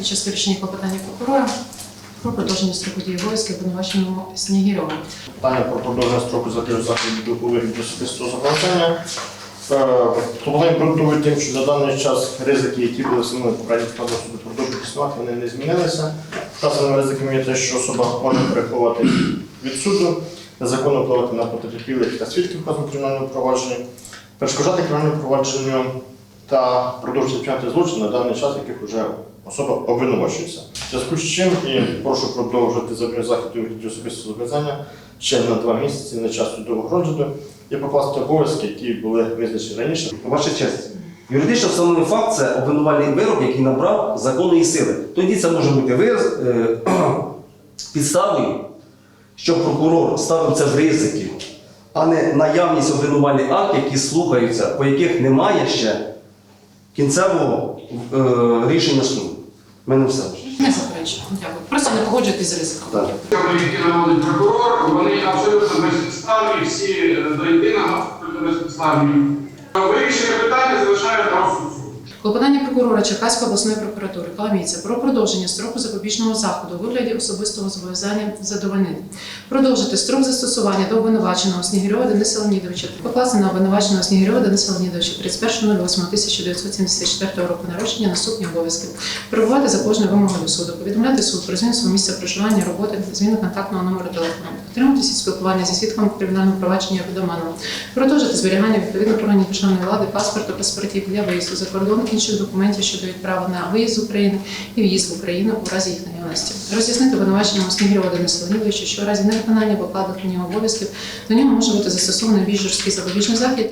під час вирішення клопотання прокурора про продовження строку дії обов'язків обвинуваченому Снігірьову. Питання про продовження строку закрив заходів у вигляді особистого зобов'язання. Е, Проблеми ґрунтують тим, що за даний час ризики, які були самими попередніх складу суду, продовжують існувати, вони не змінилися. Вказаними ризиками є те, що особа може переховувати від суду, незаконно впливати на потерпілих та свідків кримінального провадження, перешкоджати кримінальному провадженню та продовжувати вчиняти злочин на даний час, яких вже особа обвинувачується. В зв'язку з чим і прошу продовжити забір заходів у вигляді особистого зобов'язання ще на два місяці на час судового розгляду і покласти обов'язки, які були визначені раніше. Ваша честь. Юридично встановлений факт це обвинувальний вирок, який набрав законної сили. Тоді це може бути вираз, е, підставою, що прокурор ставив це в ризики, а не наявність обвинувальних актів, які слухаються, по яких немає ще кінцевого е, рішення суду. У мене все. Не заперечую. Дякую. Просто не погоджуйтесь з ризиком. Так. які наводить прокурор, вони абсолютно безпідставні, всі до єдиного абсолютно безпідставні. Вирішення питання залишає на розсуд. Клопотання прокурора Черкаської обласної прокуратури Коломійця про продовження строку запобіжного заходу у вигляді особистого зобов'язання задовольнити. Продовжити строк застосування до обвинуваченого Снігирьова Дениса Леонідовича, покласти на обвинуваченого Снігирьова Дениса Леонідовича 31.08.1974 року народження наступні обов'язки. Перебувати за кожною вимогою суду, повідомляти суд про зміну свого місця проживання, роботи, зміну контактного номеру телефону, отримуватися спілкування зі свідком провадженні або доманом, продовжити зберігання відповідно органів державної влади, паспорту, паспортів для виїзду за кордон, інших документів щодо відправи на виїзд з України і в'їзд в Україну у разі їх наявності. Роз'яснити обвинуваченому Снігірова Денису Леонідовичу, що у разі невиконання покладених на нього обов'язків до нього може бути застосований більш жорсткий запобіжний захід